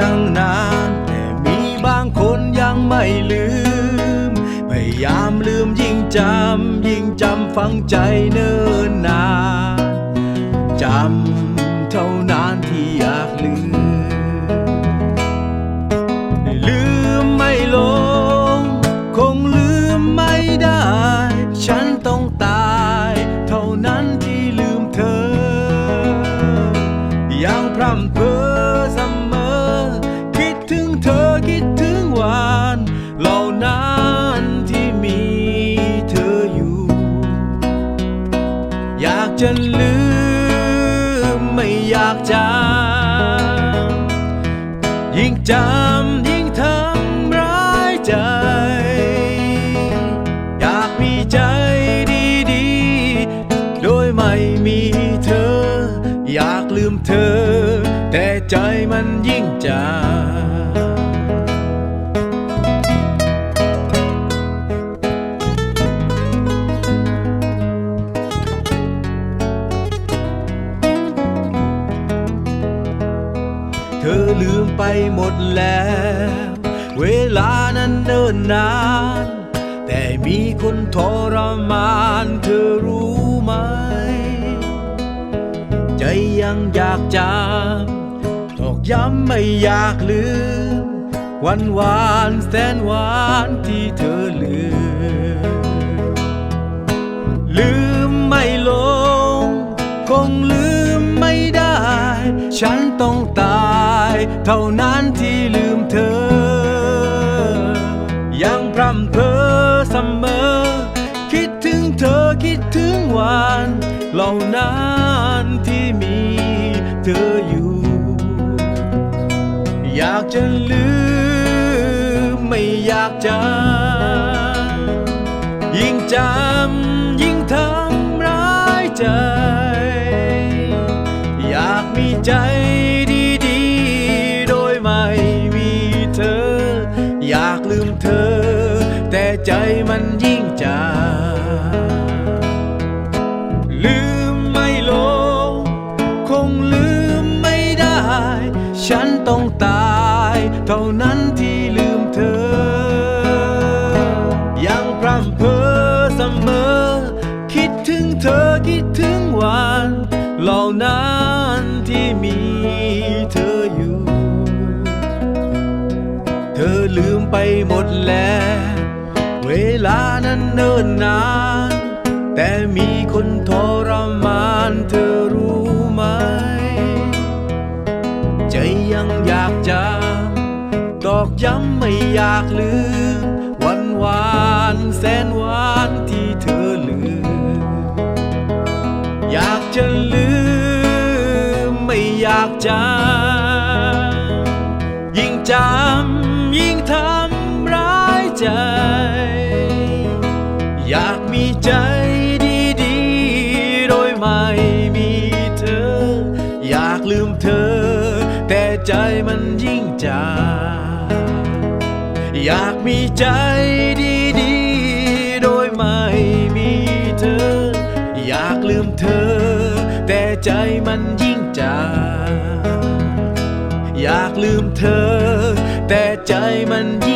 ตั้งนาน แต่มีบางคนยังไม่ลืม พยายามลืมยิ่งจำ ยิ่งจำฝังใจเนิ่นนาน จำเท่านานที่อยากลืม ลืมไม่ลง คงลืมไม่ได้ ฉันต้องตาย เท่านั้นที่ลืมเธอ ยังพร่ำเพ้อ จะลืมไม่อยากจำยิ่งจำยิ่ง ลืมไปหมดแล้ว เวลานั้นเนิ่นนาน แต่มีคนทรมานเธอรู้ไหม ใจยังอยากจำตอกย้ำไม่อยากลืม วันหวานแสนหวานที่เธอลืม ลืมไม่ลง คงลืมไม่ได้ ฉันต้องตาย เท่านั้นที่ลืมเธอ ยังพร่ำเพ้อเสมอ คิดถึงเธอคิดถึงวันเหล่านั้นที่มีเธออยู่ อยากจะลืมไม่อยากจำยิ่งจำ อยากลืมเธอ แต่ใจมันยิ่งจำลืมไม่ลง คงลืมไม่ได้ ฉันต้องตายเท่านั้นที่ลืมเธอ ยังพร่ำเพ้อเสมอ คิดถึงเธอคิดถึงวัน เหล่านั้นที่มีเธอ ลืมไปหมดแล้ว เวลานั้นเนิ่นนาน แต่มีคนทรมานเธอรู้ไหม ใจยังอยากจำตอกย้ำไม่อยากลืม วันวานแสนหวานที่เธอลืม อยากจะลืมไม่อยากจำ เธอ แต่ใจมันยิ่งจำอยากมีใจดีๆ โดยไม่มีเธอ อยากลืมเธอ แต่ใจมันยิ่งจำอยากลืมเธอ แต่ใจมันยิ่ง